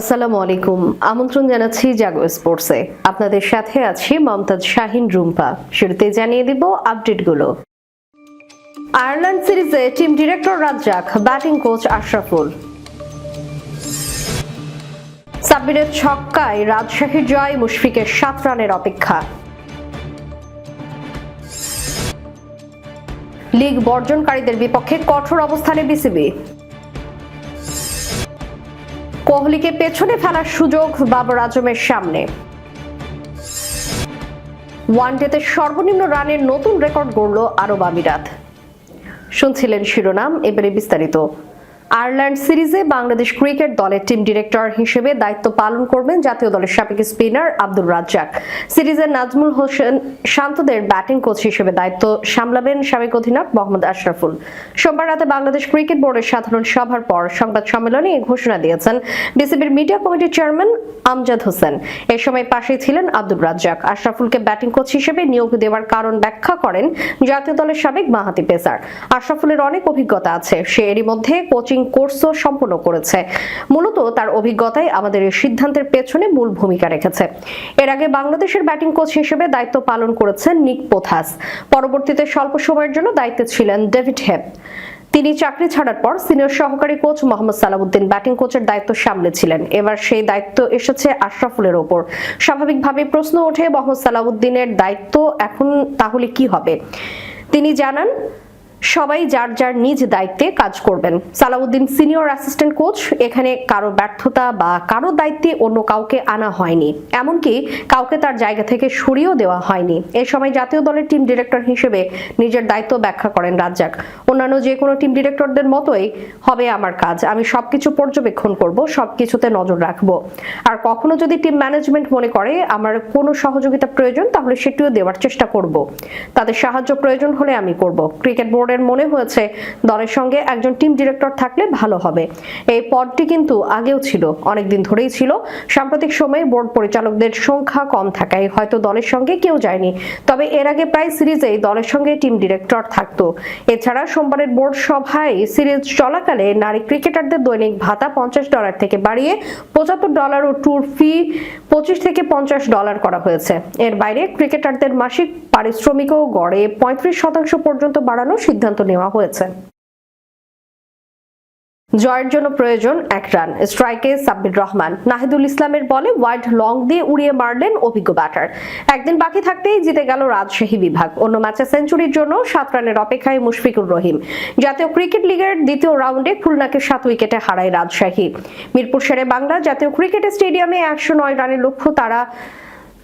আসসালামু আলাইকুম। আমন্ত্রণ জানাচ্ছি জাগো স্পোর্টসে। আপনাদের সাথে আছি মমতাজ শাহিন রুম্পা। শুরুতে জানিয়ে দিব আপডেটগুলো। আয়ারল্যান্ড সিরিজে team director Razzak, batting coach Ashraful. সাব্বিরের ছক্কায় রাজশাহীর জয়, মুশফিকের সাত রানের অপেক্ষা। লিগ বর্জনকারীদের বিপক্ষে কঠোর অবস্থানে বিসিবি। কোহলিকে পেছনে ফেলার সুযোগ বাবর আজমের সামনে। ওয়ানডেতে সর্বনিম্ন রানের নতুন রেকর্ড গড়ল আরব আমিরাত। শুনছিলেন শিরোনাম, এবারে বিস্তারিত। আয়ারল্যান্ড সিরিজে বাংলাদেশ ক্রিকেট দলের টিম ডিরেক্টর হিসেবে দায়িত্ব পালন করবেন জাতীয় দলের সাবেক স্পিনার আব্দুল রাজ্জাক। সিরিজের নাজমুল হোসেন শান্তদের ব্যাটিং কোচ হিসেবে দায়িত্ব সামলাবেন সাবেক অধিনায়ক মোহাম্মদ আশরাফুল। সোমবার রাতে বাংলাদেশ ক্রিকেট বোর্ডের সাধারণ সভার পর সংবাদ সম্মেলনে এই ঘোষণা দিয়েছেন বিসিবির মিডিয়া কমিটির চেয়ারম্যান আমজাদ হোসেন। এ সময় পাশেই ছিলেন আব্দুর রাজ্জাক। আশরাফুলকে ব্যাটিং কোচ হিসেবে নিয়োগ দেওয়ার কারণ ব্যাখ্যা করেন জাতীয় দলের সাবেক বাঁহাতি পেসার। আশরাফুলের অনেক অভিজ্ঞতা আছে। সে এরই মধ্যে কোচিং কোর্সও সম্পন্ন করেছে। মূলত তার অভিজ্ঞতাই আমাদের এই সিদ্ধান্তের পেছনে মূল ভূমিকা রেখেছে। এর আগে বাংলাদেশের ব্যাটিং কোচ হিসেবে দায়িত্ব পালন করেছেন নিক পোথাস। পরবর্তীতে স্বল্প সময়ের জন্য দায়িত্বে ছিলেন ডেভিড হেপ। তিনি চাকরি ছাড়ার পর সিনিয়র সহকারী কোচ মোহাম্মদ সালাউদ্দিন ব্যাটিং কোচের দায়িত্ব সামলেছিলেন এবার সেই দায়িত্ব এসেছে আশরাফুলের ওপর। স্বাভাবিকভাবে প্রশ্ন ওঠে মোহাম্মদ সালাউদ্দিনের দায়িত্ব এখন তাহলে কি হবে? তিনি জানান সবাই যার যার নিজ দায়িত্বে কাজ করবেন। সালাউদ্দিন সিনিয়র অ্যাসিস্ট্যান্ট কোচ, এখানে কারও ব্যর্থতা বা কারও দায়িত্বে অন্য কাউকে আনা হয়নি। এমনকি কাউকে তার জায়গা থেকে সরিয়েও দেওয়া হয়নি। এ সময় জাতীয় দলের টিম ডিরেক্টর হিসেবে নিজের দায়িত্ব ব্যাখ্যা করেন রাজ্জাক। অন্যান্য যে কোনো টিম ডিরেক্টরদের মতোই হবে আমার কাজ। আমি সবকিছু পর্যবেক্ষণ করব, সবকিছুতে নজর রাখব। আর কখনো যদি টিম ম্যানেজমেন্ট মনে করে আমার কোনো সহযোগিতা প্রয়োজন, তাহলে সেটিও দেওয়ার চেষ্টা করব। তাদের সাহায্য প্রয়োজন হলে আমি করব। ক্রিকেট বোর্ডের মনে হয়েছে, দলের সঙ্গে একজন টিম ডিরেক্টর থাকলে ভালো হবে। এই পদটি কিন্তু আগেও ছিল, অনেকদিন ধরেই ছিল। সাম্প্রতিক সময়ে বোর্ড পরিচালকদের সংখ্যা কম থাকায় হয়তো দলের সঙ্গে কেউ যায়নি। তবে এর আগে প্রায় সিরিজেই দলের সঙ্গে টিম ডিরেক্টর থাকতো। এছাড়া সোমবারের বোর্ড সভায় সিরিজ চলাকালে নারী ক্রিকেটারদের দৈনিক ভাতা পঞ্চাশ ডলার থেকে বাড়িয়ে পঁচাত্তর ডলার ও ট্যুর ফি পঁচিশ থেকে পঞ্চাশ ডলার করা হয়েছে। এর বাইরে ক্রিকেটারদের মাসিক পারিশ্রমিকও গড়ে পঁয়ত্রিশ শতাংশ পর্যন্ত বাড়ানো সিদ্ধান্ত নেওয়া হয়েছে। জয়ের জন্য প্রয়োজন এক রান। স্ট্রাইকে সাব্বির রহমান। নাহিদুল ইসলামের বলে ওয়াইড লং দিয়ে উড়িয়ে মারলেন অভিজ্ঞ ব্যাটার। একদিন বাকি থাকতেই জিতে গেল রাজশাহী বিভাগ। অন্য ম্যাচে সেঞ্চুরির জন্য সাত রানের অপেক্ষায় মুশফিকুর রহিম। জাতীয় ক্রিকেট লিগের দ্বিতীয় রাউন্ডে খুলনাকে সাত উইকেটে হারায় রাজশাহী। মিরপুর শেরে বাংলা জাতীয় ক্রিকেট স্টেডিয়ামে একশো নয় রানের লক্ষ্য তারা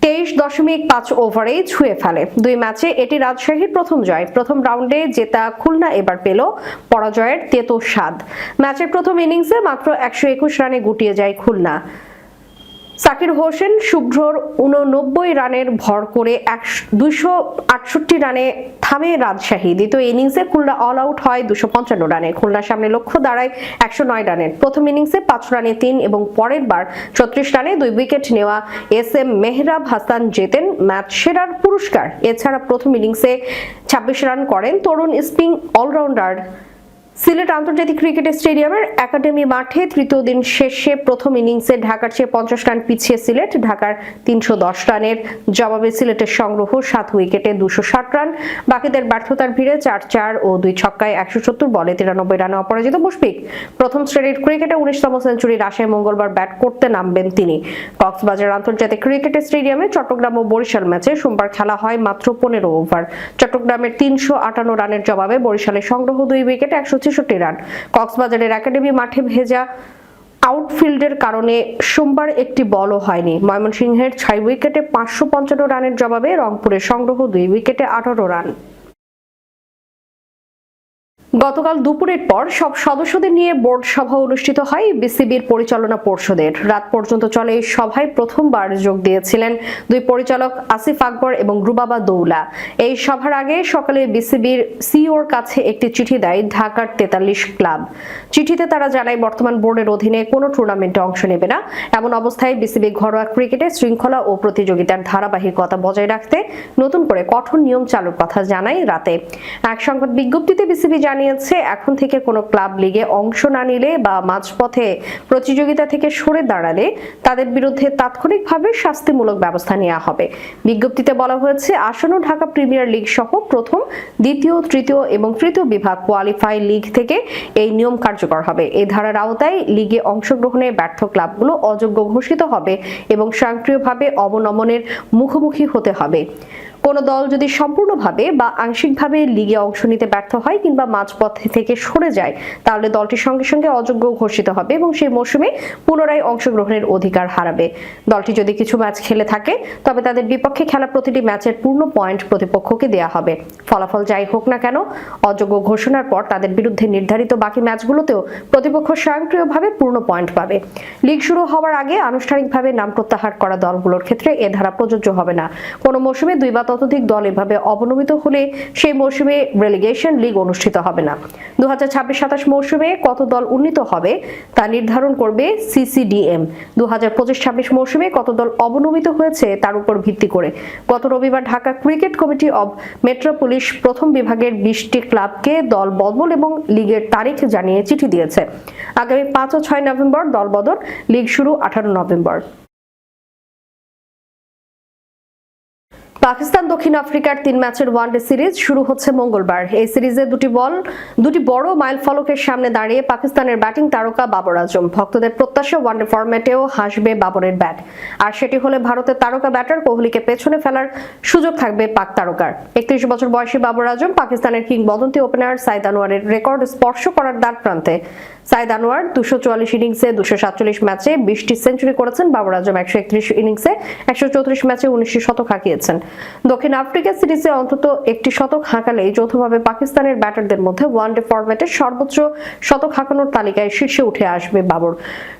তেইশ দশমিক পাঁচ ওভারে ছুঁয়ে ফেলে। দুই ম্যাচে এটি রাজশাহীর প্রথম জয়। প্রথম রাউন্ডে জেতা খুলনা এবার পেল পরাজয়ের তেতো স্বাদ। ম্যাচের প্রথম ইনিংসে মাত্র একশো একুশ রানে গুটিয়ে যায় খুলনা। সাকির হোসেন শুভ্রর উননব্বই রানের ভর করে দুইশো আটষট্টি রানে থামে রাজশাহী। দ্বিতীয় ইনিংসে খুলনা অল আউট হয় দুশো পঞ্চান্ন রানে। খুলনার সামনে লক্ষ্য দাঁড়ায় একশো নয় রানের। প্রথম ইনিংসে পাঁচ রানে তিন এবং পরের বার ছত্রিশ রানে দুই উইকেট নেওয়া এস এম মেহরাব হাসান জেতেন ম্যাচ সেরার পুরস্কার। এছাড়া প্রথম ইনিংসে ছাব্বিশ রান করেন তরুণ স্পিন অলরাউন্ডার সিলেট আন্তর্জাতিক ক্রিকেট স্টেডিয়ামের একাডেমি মাঠে তৃতীয় দিন শেষে প্রথম ইনিংসে ঢাকার চেয়ে পঞ্চাশ রান পিছিয়ে সিলেট, ঢাকার তিনশো দশ রানের জবাবে সিলেটের সংগ্রহ সাত উইকেটে দুশো ষাট রান। বাকিদের ব্যর্থতার ভিড়ে চার চার ও দুই ছক্কায় একশো সত্তর বলে তিরানব্বই রানে অপরাজিত মুশফিক। প্রথম শ্রেণির ক্রিকেটে উনিশতম সেঞ্চুরির আশায় মঙ্গলবার ব্যাট করতে নামবেন তিনি। কক্সবাজার আন্তর্জাতিক ক্রিকেট স্টেডিয়ামে চট্টগ্রাম ও বরিশাল ম্যাচে সোমবার খেলা হয় মাত্র পনেরো ওভার। চট্টগ্রামের তিনশো আটান্ন রানের জবাবে বরিশালের সংগ্রহ দুই উইকেটে একশো ছেষট্টি রান। কক্সবাজারের একাডেমি মাঠে ভেজা আউটফিল্ডের কারণে সোমবার একটি বলও হয়নি। ময়মনসিংহের ছয় উইকেটে পাঁচশো পঞ্চান্ন রানের জবাবে রংপুরের সংগ্রহ দুই উইকেটে আঠারো রান। গতকাল দুপুরের পর সব সদস্যদের নিয়ে বোর্ড সভা অনুষ্ঠিত হয় বিসিবির পরিচালনা পর্ষদের। রাত পর্যন্ত চলে এই সভায় প্রথমবার যোগ দিয়েছিলেন দুই পরিচালক আসিফ আকবর এবং রুবাবা দৌলা। এই সভার আগে সকালে বিসিবির সিওর কাছে একটি চিঠি দেয় ঢাকার তেতাল্লিশ ক্লাব। চিঠিতে তারা জানায়, বর্তমান বোর্ডের অধীনে কোনো টুর্নামেন্টে অংশ নেবে না। এমন অবস্থায় বিসিবি ঘরোয়া ক্রিকেটে শৃঙ্খলা ও প্রতিযোগিতার ধারাবাহিকতা বজায় রাখতে নতুন করে কঠোর নিয়ম চালুর কথা জানায় রাতে। এক সংবাদ বিজ্ঞপ্তিতে বিসিবি জানিয়েছে জানিয়েছে, এখন থেকে কোনো ক্লাব লিগে অংশ না নিলে বা মাঝপথে প্রতিযোগিতা থেকে সরে দাঁড়ালে তাদের বিরুদ্ধে তাৎক্ষণিকভাবে শাস্তিমূলক ব্যবস্থা নেওয়া হবে। বিজ্ঞপ্তিতে বলা হয়েছে, আসন্ন ঢাকা প্রিমিয়ার লিগ সহ প্রথম, দ্বিতীয়, তৃতীয় এবং তৃতীয় বিভাগ কোয়ালিফাই লিগ থেকে এই নিয়ম কার্যকর হবে। এই ধারার আওতায় লিগে অংশগ্রহণে ব্যর্থ ক্লাবগুলো অযোগ্য ঘোষিত হবে এবং স্বয়ংক্রিয়ভাবে অবনমনের মুখোমুখি হতে হবে। কোনো দল যদি সম্পূর্ণভাবে বা আংশিকভাবে লিগে অংশ নিতে ব্যর্থ হয় কিংবা মাঝপথ থেকে সরে যায়, তাহলে দলটির সঙ্গে সঙ্গে অযোগ্য ঘোষিত হবে এবং সেই মৌসুমে পুনরায় অংশগ্রহণের অধিকার হারাবে। দলটি যদি কিছু ম্যাচ খেলে থাকে, তবে তাদের বিপক্ষে খেলা প্রতিটি ম্যাচের পূর্ণ পয়েন্ট প্রতিপক্ষকে দেয়া হবে। ফলাফল যাই হোক না কেন, অযোগ্য ঘোষণার পর তাদের বিরুদ্ধে নির্ধারিত বাকি ম্যাচগুলোতেও প্রতিপক্ষ স্বয়ংক্রিয়ভাবে পূর্ণ পয়েন্ট পাবে। লিগ শুরু হওয়ার আগে আনুষ্ঠানিকভাবে নাম প্রত্যাহার করা দলগুলোর ক্ষেত্রে এ ধারা প্রযোজ্য হবে না। কোনো মৌসুমে দুই বা ততোধিক দল এভাবে অবনমিত হলে সেই মৌসুমে রেলিগেশন লিগ অনুষ্ঠিত হবে না। দু হাজার ছাব্বিশ সাতাশ মৌসুমে কত দল উন্নীত হবে তা নির্ধারণ করবে সিসিডিএম দু হাজার পঁচিশ ছাব্বিশ মৌসুমে কত দল অবনমিত হয়েছে তার উপর ভিত্তি করে। গত রবিবার Dhaka cricket committee of metropolis প্রথম বিভাগের বিশটি ক্লাবকে দল বদল এবং লিগের তারিখ জানিয়ে চিঠি দিয়েছে। আগামী পাঁচ ও ছয় নভেম্বর দল বদল। লিগ শুরু আঠারো নভেম্বর। পাকিস্তান, দক্ষিণ আফ্রিকার তিন ম্যাচের ওয়ানডে সিরিজ শুরু হচ্ছে মঙ্গলবার। এই সিরিজে দুটি বল, দুটি বড় মাইল ফলকের সামনে দাঁড়িয়ে পাকিস্তানের ব্যাটিং তারকা বাবর আজম। ভক্তদের প্রত্যাশা ওয়ানডে ফরম্যাটেও হাসবে বাবরের ব্যাট। আর সেটি হলে ভারতের তারকা ব্যাটার কোহলিকে পেছনে ফেলার সুযোগ থাকবে পাক তারকার। একত্রিশ বছর বয়সী বাবর আজম পাকিস্তানের কিংবদন্তি ওপেনার সাইদ আনোয়ারের রেকর্ড স্পর্শ করার দ্বার প্রান্তে সাইদ আনোয়ার দুশো চুয়াল্লিশ ইনিংসে, দুশো সাতচল্লিশ ম্যাচে বিশটি সেঞ্চুরি করেছেন। বাবর আজম একশো একত্রিশ ইনিংসে, একশো চৌত্রিশ ম্যাচে উনিশটি শতক হাঁকিয়েছেন। দক্ষিণ আফ্রিকা সিরিজে অন্তত একটি শতক হাঁকালেই যৌথভাবে পাকিস্তানের ব্যাটারদের মধ্যে ওয়ানডে ফরম্যাটে সর্বোচ্চ শতক হাঁকানোর তালিকায় শীর্ষে উঠে আসবে বাবর।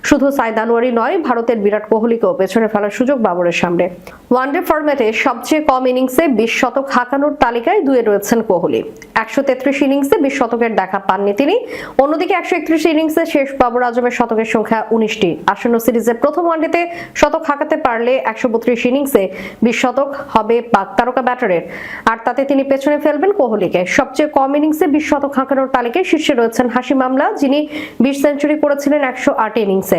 শুধু সাইদ আনোয়ারই নয়, ভারতের বিরাট কোহলিকেও পেছনে ফেলার সুযোগ বাবরের সামনে। ওয়ানডে ফরম্যাটে সবচেয়ে কম ইনিংসে বিশ শতক হাঁকানোর তালিকায় দুয়ে রয়েছেন কোহলি। একশো তেত্রিশ ইনিংসে বিশ শতকের দেখা পাননি তিনি। অন্যদিকে একশো একত্রিশ ইনিংসে শেষ বাবর আজমের শতকের সংখ্যা উনিশটি। আসন্ন সিরিজের প্রথম ওয়ানডেতে শতক হাঁকাতে পারলে একশো বত্রিশ ইনিংসে বিশ শতক হবে পাক তারকা ব্যাটারের। আর তাতে তিনি পেছনে ফেলবেন কোহলিকে। সবচেয়ে কম ইনিংসে বিশ শতক হাঁকানোর তালিকায় শীর্ষে রয়েছেন হাসি মামলা যিনি বিশ সেঞ্চুরি করেছিলেন একশো আট ইনিংসে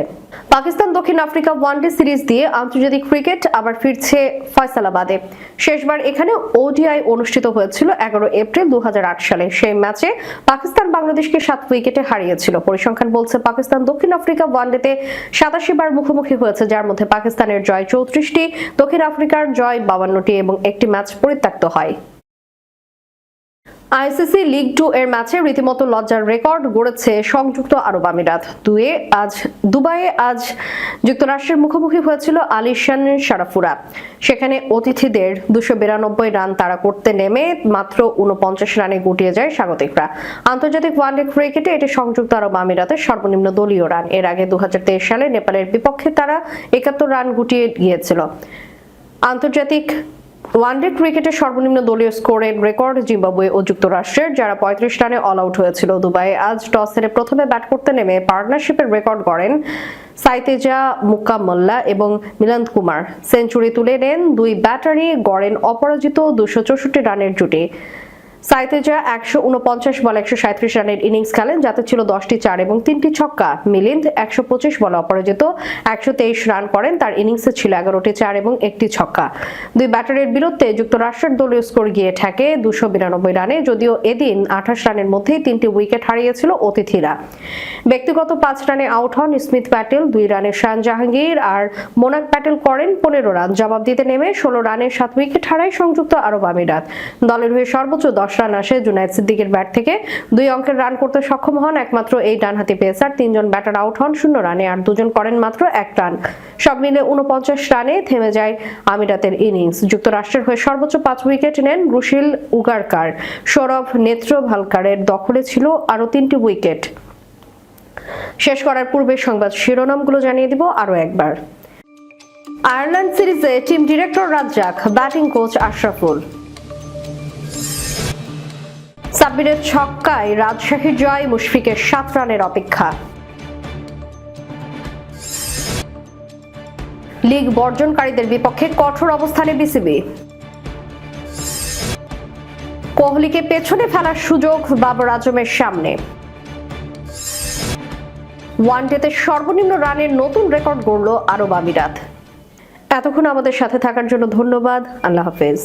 পাকিস্তান দক্ষিণ আফ্রিকা ওয়ানডে সিরিজ দিয়ে আন্তর্জাতিক ক্রিকেট আবার ফিরছে ফয়সালাবাদে। শেষবার এখানে ওডিআই অনুষ্ঠিত হয়েছিল এগারো এপ্রিল দু হাজার আট সালে। সেই ম্যাচে পাকিস্তান বাংলাদেশকে সাত উইকেটে হারিয়েছিল। পরিসংখ্যান বলছে পাকিস্তান দক্ষিণ আফ্রিকা ওয়ানডেতে সাতাশি বার মুখোমুখি হয়েছে, যার মধ্যে পাকিস্তানের জয় চৌত্রিশটি, দক্ষিণ আফ্রিকার জয় বাবান্নটি এবং একটি ম্যাচ পরিত্যক্ত হয়। আইসিসি লিগ টু এর ম্যাচে রীতিমতো লজ্জার রেকর্ড গড়েছে সংযুক্ত আরব আমিরাত। দুয়ে আজ, দুবাইয়ে আজ যুক্তরাষ্ট্রের মুখোমুখি হয়েছিল আলিশান সারাফুরা সেখানে অতিথিদের দুশো বিরানব্বই রান তারা করতে নেমে মাত্র উনপঞ্চাশ রানে গুটিয়ে যায় স্বাগতিকরা। আন্তর্জাতিক ওয়ানডে ক্রিকেটে এটি সংযুক্ত আরব আমিরাতের সর্বনিম্ন দলীয় রান। এর আগে দু হাজার তেইশ সালে নেপালের বিপক্ষে তারা একাত্তর রান গুটিয়ে গিয়েছিল। আন্তর্জাতিক ওয়ানডে ক্রিকেটের সর্বনিম্ন দলীয় স্কোরের রেকর্ড জিম্বাবুয়ে ও যুক্তরাষ্ট্রের, যারা পঁয়ত্রিশ রানে অল আউট হয়েছিল দুবাই আজ টস হেরে প্রথমে ব্যাট করতে নেমে পার্টনারশিপের রেকর্ড গড়েন সাইতেজা মুক্কামল্লা এবং মিলন্ত কুমার। সেঞ্চুরি তুলে নেন দুই ব্যাটারি গড়েন অপরাজিত দুশো চৌষট্টি রানের জুটি। সাইতেজা একশো উনপঞ্চাশ বল একশো সাঁত্রিশ রানের ইনিংস খেলেন, যাতে ছিল দশটি চার এবং তিনটি ছক্কা। মিলিন্দ একশো পঁচিশ বলে অপরাজিত একশো তেইশ রান করেন, তার ইনিংসে ছিল এগারোটি চার এবং একটি ছক্কা। দুই ব্যাটারের বিরুদ্ধে যুক্তরাষ্ট্রের দলীয় স্কোর গিয়ে ঠেকে দুশো বিরানব্বই রানে, যদিও এদিন আঠাশ রানের মধ্যেই তিনটি উইকেট হারিয়েছিল অতিথিরা। ব্যক্তিগত পাঁচ রানে আউট হন স্মিথ প্যাটেল, দুই রানে শান জাহাঙ্গীর আর মোনাক প্যাটেল করেন পনেরো রান। জবাব দিতে নেমে ষোলো রানে সাত উইকেট হারায় সংযুক্ত আরব আমিরাত। দলের হয়ে সর্বোচ্চ দশ রান আসে জুনাইদ সিদ্দিকের ব্যাট থেকে। দুই অঙ্কের রান করতে সক্ষম হন একমাত্র এই ডানহাতি পেসার। তিনজন ব্যাটার আউট হন, শূন্য রানে আর দুজন করেন মাত্র এক রান। সব মিলে উনপঞ্চাশ রানে থেমে যায় আমিরাতের ইনিংস। যুক্তরাষ্ট্রের হয়ে সর্বোচ্চ পাঁচ উইকেট নেন রুশিল উগারকার। সৌরভ নেত্র নেত্রভালকারের দখলে ছিল আরও তিনটি উইকেট। শেষ করার পূর্বে সংবাদ শিরোনামগুলো জানিয়ে দিব আরও একবার। আয়ারল্যান্ড সিরিজে team director Razzak, batting coach Ashraful. সাব্বিরের ছক্কায় রাজশাহীর জয় মুশফিকের সাত রানের অপেক্ষা। লিগ বর্জনকারীদের বিপক্ষে কঠোর অবস্থানে বিসিবি। কোহলিকে পেছনে ফেলার সুযোগ বাবর আজমের সামনে। ওয়ানডেতে সর্বনিম্ন রানের নতুন রেকর্ড গড়ল আরব আমিরাত। এতক্ষণ আমাদের সাথে থাকার জন্য ধন্যবাদ। আল্লাহ হাফেজ।